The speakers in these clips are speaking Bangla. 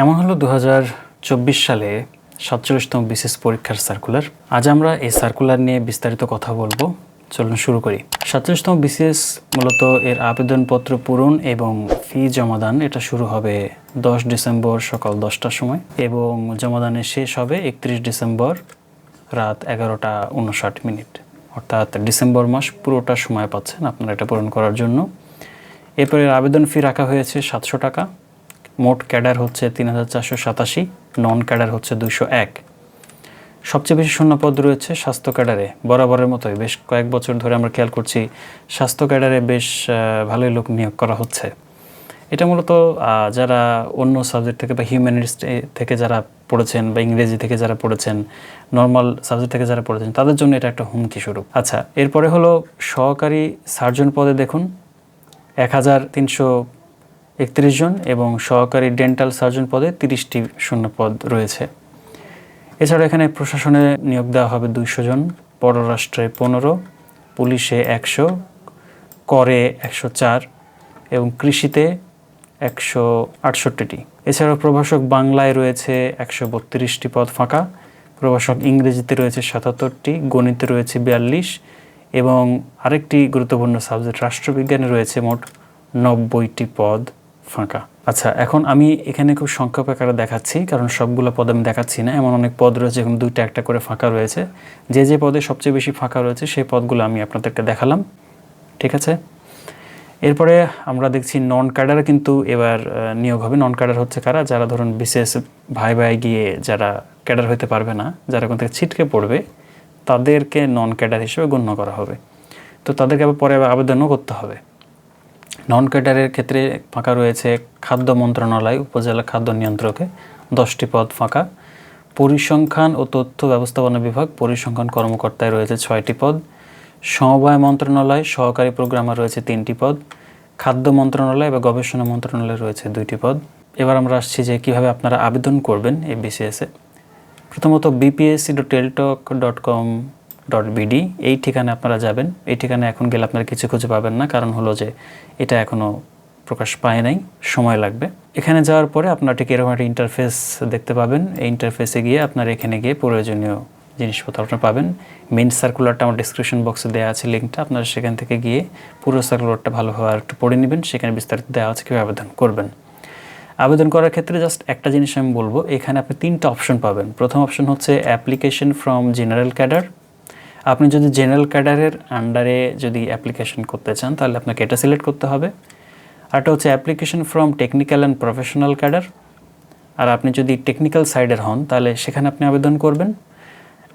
কেমন হলো দু হাজার চব্বিশ সালে সাতচল্লিশতম বিশেষ পরীক্ষার সার্কুলার আজ আমরা এই সার্কুলার নিয়ে বিস্তারিত কথা বলব। চলুন শুরু করি। সাতচল্লিশতম বিসিএস মূলত এর আবেদনপত্র পূরণ এবং ফি জমাদান, এটা শুরু হবে দশ ডিসেম্বর সকাল দশটার সময় এবং জমাদানের শেষ হবে একত্রিশ ডিসেম্বর রাত এগারোটা উনষাট মিনিট। অর্থাৎ ডিসেম্বর মাস পুরোটা সময় পাচ্ছেন আপনারা এটা পূরণ করার জন্য। এরপরে আবেদন ফি রাখা হয়েছে সাতশো টাকা। মোট ক্যাডার হচ্ছে তিন হাজার চারশো সাতাশি, নন ক্যাডার হচ্ছে দুশো এক। সবচেয়ে বেশি শূন্যপদ রয়েছে স্বাস্থ্য ক্যাডারে। বরাবরের মতোই বেশ কয়েক বছর ধরে আমরা খেয়াল করছি স্বাস্থ্য ক্যাডারে বেশ ভালোই লোক নিয়োগ করা হচ্ছে। এটা মূলত যারা অন্য সাবজেক্ট থেকে বা হিউম্যানিটিস থেকে যারা পড়েছেন বা ইংরেজি থেকে যারা পড়েছেন নর্মাল সাবজেক্ট থেকে যারা পড়েছেন, তাদের জন্য এটা একটা হুমকি স্বরূপ। আচ্ছা এরপরে হলো সহকারী সার্জন পদে দেখুন। এক হাজার তিনশো একত্রিশ জন এবং সহকারী ডেন্টাল সার্জন পদে তিরিশটি শূন্য পদ রয়েছে। এছাড়া এখানে প্রশাসনে নিয়োগ দেওয়া হবে দুইশো জন, পররাষ্ট্রে পনেরো, পুলিশে একশো, করে একশো চার এবং কৃষিতে একশো আটষট্টিটি। এছাড়াও প্রভাষক বাংলায় রয়েছে একশো বত্রিশটি পদ ফাঁকা, প্রভাষক ইংরেজিতে রয়েছে সাতাত্তরটি, গণিতে রয়েছে বিয়াল্লিশ এবং আরেকটি গুরুত্বপূর্ণ সাবজেক্ট রাষ্ট্রবিজ্ঞানে রয়েছে মোট নব্বইটি পদ। ফাঁকা। আচ্ছা এখন আমি এখানে খুব সংখ্যক আকারে দেখাচ্ছি, কারণ সবগুলো পদ আমি দেখাচ্ছি না। এমন অনেক পদ রয়েছে এখন দুইটা একটা করে ফাঁকা রয়েছে। যে যে পদে সবচেয়ে বেশি ফাঁকা রয়েছে, সেই পদগুলো আমি আপনাদেরকে দেখালাম। ঠিক আছে? এরপরে আমরা দেখছি নন ক্যাডার কিন্তু এবার নিয়োগ হবে। নন ক্যাডার হচ্ছে কারা? যারা ধরুন বিশেষ ভাই ভাই গিয়ে যারা ক্যাডার হতে পারবে না, যারা ওখান থেকে ছিটকে পড়বে, তাদেরকে নন ক্যাডার হিসেবে গণ্য করা হবে। তো তাদেরকে আবার পরে আবেদনও করতে হবে। নন ক্যাডারের ক্ষেত্রে ফাঁকা রয়েছে খাদ্য মন্ত্রণালয়, উপজেলা খাদ্য নিয়ন্ত্রকে। দশটি পদ ফাঁকা। পরিসংখ্যান ও তথ্য ব্যবস্থাপনা বিভাগ পরিসংখ্যান কর্মকর্তায় রয়েছে ছয়টি পদ। সমবায় মন্ত্রণালয় সহকারী প্রোগ্রামার রয়েছে তিনটি পদ। খাদ্য মন্ত্রণালয় বা গবেষণা মন্ত্রণালয় রয়েছে দুইটি পদ। এবার আমরা আসছি যে কীভাবে আপনারা আবেদন করবেন এই বিসিএসে প্রথমত BPSC dot Teletalk dot com dot BD এই ঠিকানায় আপনারা যাবেন। এই ঠিকানায় এখন গেলে আপনারা কিছু খুঁজে পাবেন না, কারণ হলো যে এটা এখনও প্রকাশ পায় নাই, সময় লাগবে। এখানে যাওয়ার পরে আপনার ঠিক এরকম একটা ইন্টারফেস দেখতে পাবেন। এই ইন্টারফেসে গিয়ে আপনার এখানে গিয়ে প্রয়োজনীয় জিনিসপত্র আপনারা পাবেন। মেন সার্কুলারটা আমার ডিসক্রিপশন বক্সে দেওয়া আছে লিঙ্কটা আপনারা সেখান থেকে গিয়ে পুরো সার্কুলারটা ভালোভাবে একটু পড়ে নেবেন। সেখানে বিস্তারিত দেওয়া আছে কীভাবে আবেদন করবেন। আবেদন করার ক্ষেত্রে জাস্ট একটা জিনিস আমি বলব, এখানে আপনি তিনটা অপশন পাবেন। প্রথম অপশন হচ্ছে অ্যাপ্লিকেশন ফ্রম জেনারেল ক্যাডার আপনি যদি জেনারেল ক্যাডারের আন্ডারে যদি অ্যাপ্লিকেশন করতে চান, তাহলে আপনাকে এটা সিলেক্ট করতে হবে। আর এটা হচ্ছে application from technical and professional cadre আর আপনি যদি টেকনিক্যাল সাইডের হন, তাহলে সেখানে আপনি আবেদন করবেন।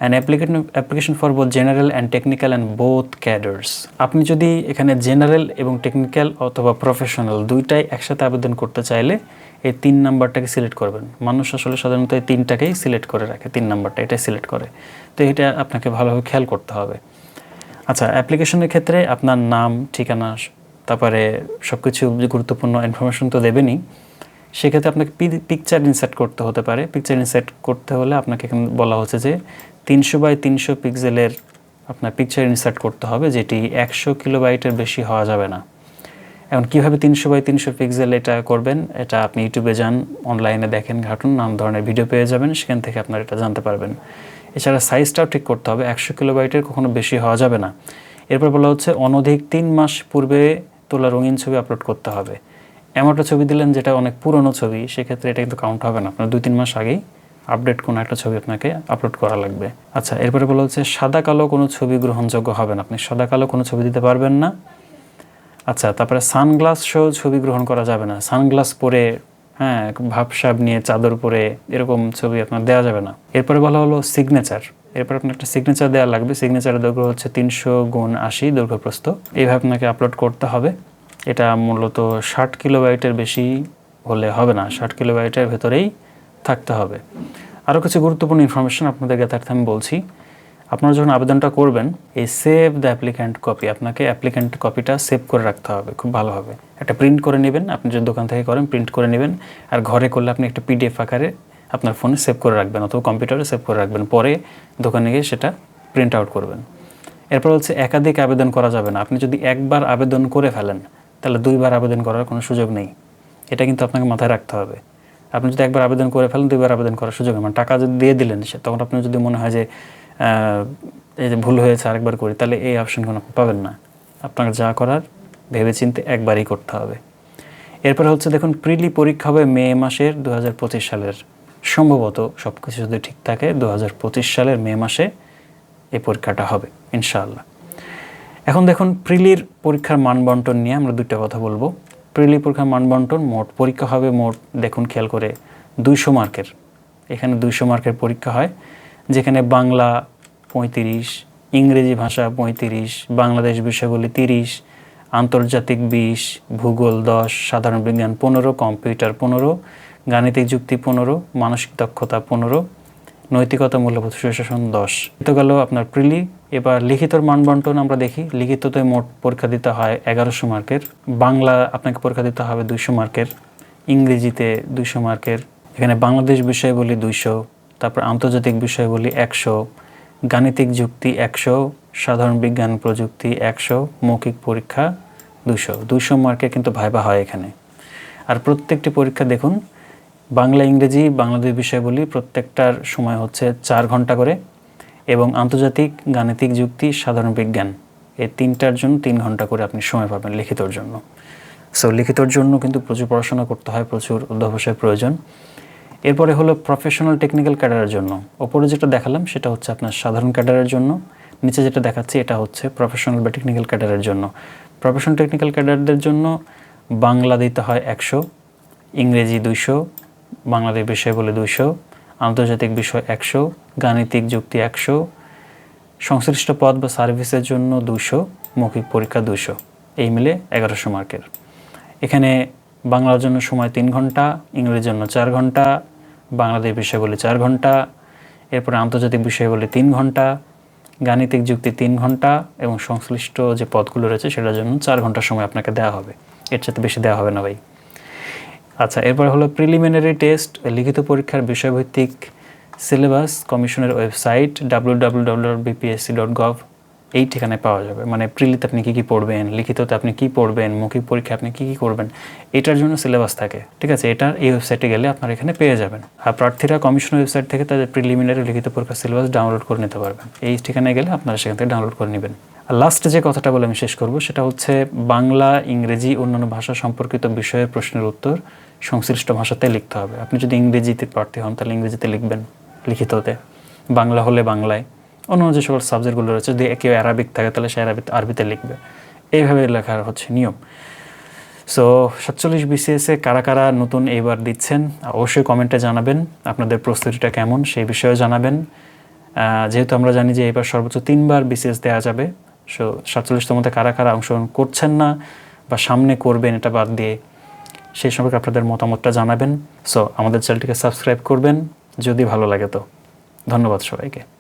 And application application for both general and technical and both cadres আপনি যদি এখানে জেনারেল এবং টেকনিক্যাল অথবা প্রফেশনাল দুইটাই একসাথে আবেদন করতে চাইলে এই তিন নাম্বারটাকে সিলেক্ট করবেন। মানুষ আসলে সাধারণত এই তিনটাকেই সিলেক্ট করে রাখে, তিন নাম্বারটা, এটাই সিলেক্ট করে। তো এটা আপনাকে ভালোভাবে খেয়াল করতে হবে। আচ্ছা অ্যাপ্লিকেশনের ক্ষেত্রে আপনার নাম, ঠিকানা, তারপরে সব কিছু গুরুত্বপূর্ণ ইনফরমেশন তো দেবেনই। সেক্ষেত্রে আপনাকে পিকচার ইনসার্ট করতে হতে পারে। পিকচার ইনসার্ট করতে হলে আপনাকে বলা হচ্ছে যে তিনশো বাই তিনশো পিক্সেলের আপনার পিকচার ইনসার্ট করতে হবে, যেটি একশো কিলোবাইটের বেশি হওয়া যাবে না। এখন কীভাবে তিনশো বাই তিনশো পিক্সেল এটা করবেন, এটা আপনি ইউটিউবে যান অনলাইনে দেখেন ঘাটুন নানা ধরনের ভিডিও পেয়ে যাবেন, সেখান থেকে আপনারা এটা জানতে পারবেন। এছাড়া সাইজটাও ঠিক করতে হবে, একশো কিলোবাইটের কখনো বেশি হওয়া যাবে না। এরপর বলা হচ্ছে অনধিক তিন মাস পূর্বে তোলা রঙিন ছবি আপলোড করতে হবে। এমন একটা ছবি দিলেন যেটা অনেক পুরনো ছবি, সেক্ষেত্রে এটা কিন্তু কাউন্ট হবে না, আপনার দুই তিন মাস আগেই। আপডেট কোনো একটা ছবি আপনাকে আপলোড করা লাগবে। আচ্ছা এরপরে বলা হচ্ছে, সাদা কালো কোনো ছবি গ্রহণযোগ্য হবে না। আপনি সাদা কালো কোনো ছবি দিতে পারবেন না। আচ্ছা তারপরে সানগ্লাস সহ ছবি গ্রহণ করা যাবে না। সানগ্লাস পরে হ্যাঁ ভাবসাব নিয়ে চাদর পরে এরকম ছবি আপনার দেওয়া যাবে না। এরপরে বলা হলো সিগনেচার এরপর আপনার একটা সিগনেচার দেওয়া লাগবে। সিগনেচারের দৈর্ঘ্য হচ্ছে তিনশো গুণ আশি দৈর্ঘ্যপ্রস্ত এইভাবে আপনাকে আপলোড করতে হবে। এটা মূলত ষাট কিলোবাইটের বেশি হলে হবে না। ষাট কিলোবাইটের ভেতরেই থাকতে হবে। আরও কিছু গুরুত্বপূর্ণ ইনফরমেশন আপনাদের জ্ঞাতার্থে আমি বলছি। আপনারা যখন আবেদনটা করবেন, এই সেভ দ্য অ্যাপ্লিক্যান্ট কপি আপনাকে অ্যাপ্লিক্যান্ট কপিটা সেভ করে রাখতে হবে, খুব ভালোভাবে একটা প্রিন্ট করে নেবেন, আপনি যদি দোকান থেকে করেন প্রিন্ট করে নেবেন, আর ঘরে করলে আপনি একটা পিডিএফ আকারে আপনার ফোনে সেভ করে রাখবেন, অথবা কম্পিউটারে সেভ করে রাখবেন। পরে দোকানে গিয়ে সেটা প্রিন্ট আউট করবেন। এরপর হচ্ছে একাধিক আবেদন করা যাবে না। আপনি যদি একবার আবেদন করে ফেলেন, তাহলে দুইবার আবেদন করার কোনো সুযোগ নেই। এটা কিন্তু আপনাকে মাথায় রাখতে হবে। আপনি যদি একবার আবেদন করে ফেলেন, দুইবার আবেদন করার সুযোগ মানে টাকা যদি দিয়ে দিলেন সে, তখন আপনার যদি মনে হয় যে এই যে ভুল হয়েছে আরেকবার করি, তাহলে এই অপশনগুলো আপনি পাবেন না। আপনার যা করার ভেবেচিন্তে একবারই করতে হবে। এরপরে হচ্ছে দেখুন, প্রিলি পরীক্ষা হবে মে মাসের দু হাজার পঁচিশ সালের। সম্ভবত সব কিছু যদি ঠিক থাকে দু হাজার পঁচিশ সালের মে মাসে এই পরীক্ষাটা হবে, ইনশাআল্লাহ। এখন দেখুন, প্রিলির পরীক্ষার মানবন্টন নিয়ে আমরা দুইটা কথা বলব। প্রিলি পরীক্ষার মানবন্টন মোট পরীক্ষা হবে মোট, দেখুন খেয়াল করে, দুইশো মার্কের। এখানে দুইশো মার্কের পরীক্ষা হয়, যেখানে বাংলা পঁয়ত্রিশ, ইংরেজি ভাষা পঁয়ত্রিশ, বাংলাদেশ বিষয়গুলি তিরিশ, আন্তর্জাতিক বিশ, ভূগোল দশ, সাধারণ বিজ্ঞান পনেরো, কম্পিউটার পনেরো, গাণিতিক যুক্তি পনেরো, মানসিক দক্ষতা পনেরো নৈতিকতা মূল্যবোধ সুশাসন দশ। তো গেল আপনার প্রিলি। এবার লিখিতর মানবন্টন আমরা দেখি। লিখিততে মোট পরীক্ষা দিতে হয় এগারোশো মার্কের। বাংলা আপনাকে পরীক্ষা দিতে হবে দুইশো মার্কের। ইংরেজিতে দুইশো মার্কের। এখানে বাংলাদেশ বিষয় বলি দুইশো। তারপর আন্তর্জাতিক বিষয় বলি একশো। গাণিতিক যুক্তি একশো। সাধারণ বিজ্ঞান প্রযুক্তি একশো। মৌখিক পরীক্ষা দুশো দুশো মার্কের কিন্তু ভাইবা হয় এখানে। আর প্রত্যেকটি পরীক্ষা দেখুন বাংলা, ইংরেজি, বাংলাদেশ বিষয়গুলি প্রত্যেকটার সময় হচ্ছে চার ঘণ্টা করে এবং আন্তর্জাতিক গাণিতিক যুক্তি, সাধারণ বিজ্ঞান, এই তিনটার জন্য তিন ঘণ্টা করে আপনি সময় পাবেন লিখিতর জন্য। সো লিখিতর জন্য কিন্তু প্রচুর পড়াশোনা করতে হয়, প্রচুর অধ্যাবসায়ের প্রয়োজন। এরপরে হলো প্রফেশনাল টেকনিক্যাল ক্যাডারের জন্য। ওপরে যেটা দেখালাম সেটা হচ্ছে আপনার সাধারণ ক্যাডারের জন্য। নিচে যেটা দেখাচ্ছি এটা হচ্ছে প্রফেশনাল বা টেকনিক্যাল ক্যাডারের জন্য। প্রফেশনাল টেকনিক্যাল ক্যাডারদের জন্য বাংলা দিতে হয় একশো, ইংরেজি দুইশো বাংলাদেশ বিষয় বলে দুইশো, আন্তর্জাতিক বিষয় একশো, গাণিতিক যুক্তি একশো, সংশ্লিষ্ট পদ বা সার্ভিসের জন্য দুশো মৌখিক পরীক্ষা দুশো এই মিলে এগারোশো মার্কের। এখানে বাংলার জন্য সময় তিন ঘণ্টা, ইংরেজির জন্য চার ঘণ্টা, বাংলাদেশ বিষয় বলে চার ঘণ্টা, এরপরে আন্তর্জাতিক বিষয় বলে তিন ঘণ্টা, গাণিতিক যুক্তি তিন ঘণ্টা এবং সংশ্লিষ্ট যে পদগুলো রয়েছে সেটার জন্য চার ঘণ্টা সময় আপনাকে দেওয়া হবে। এর সাথে বেশি দেওয়া হবে না ভাই। আচ্ছা এরপর হলো প্রিলিমিনারি টেস্ট লিখিত পরীক্ষার বিষয়ভিত্তিক সিলেবাস কমিশনের website W W W BPSC dot gov এই ঠিকানায় পাওয়া যাবে। মানে প্রিলিতে আপনি কী কী পড়বেন, লিখিততে আপনি কী পড়বেন, মৌখিক পরীক্ষা আপনি কী কী করবেন, এটার জন্য সিলেবাস থাকে। ঠিক আছে? এটার এই ওয়েবসাইটে গেলে আপনারা এখানে পেয়ে যাবেন। আর প্রার্থীরা কমিশন ওয়েবসাইট থেকে তাদের প্রিলিমিনারি লিখিত পরীক্ষার সিলেবাস ডাউনলোড করে নিতে পারবেন। এই ঠিকানায় গেলে আপনারা সেখান থেকে ডাউনলোড করে নেবেন। লাস্টে যে কথাটা বলে আমি শেষ করব, সেটা হচ্ছে বাংলা, ইংরেজি, অন্যান্য ভাষা সম্পর্কিত বিষয়ের প্রশ্নের উত্তর সংশ্লিষ্ট ভাষাতে লিখতে হবে। আপনি যদি ইংরেজিতে প্রার্থী হন, তাহলে ইংরেজিতে লিখবেন লিখিততে বাংলা হলে বাংলায়। অন্য যে সকল সাবজেক্টগুলো রয়েছে, যদি কেউ অ্যারাবিক থাকে, তাহলে সে অ্যারাবিক আরবিতে লিখবে। এইভাবে লেখার হচ্ছে নিয়ম। সো সাতচল্লিশ বিসিএসে কারা কারা নতুন এইবার দিচ্ছেন, অবশ্যই কমেন্টে জানাবেন। আপনাদের প্রস্তুতিটা কেমন, সেই বিষয়েও জানাবেন। যেহেতু আমরা জানি যে এবার সর্বোচ্চ তিনবার বিসিএস দেওয়া যাবে সো সাতচল্লিশতমতে কারা কারা অংশগ্রহণ করছেন না বা সামনে করবেন এটা বাদ দিয়ে সেই সম্পর্কে আপনাদের মতামতটা জানাবেন। সো আমাদের চ্যানেলটিকে সাবস্ক্রাইব করবেন যদি ভালো লাগে তো। ধন্যবাদ সবাইকে।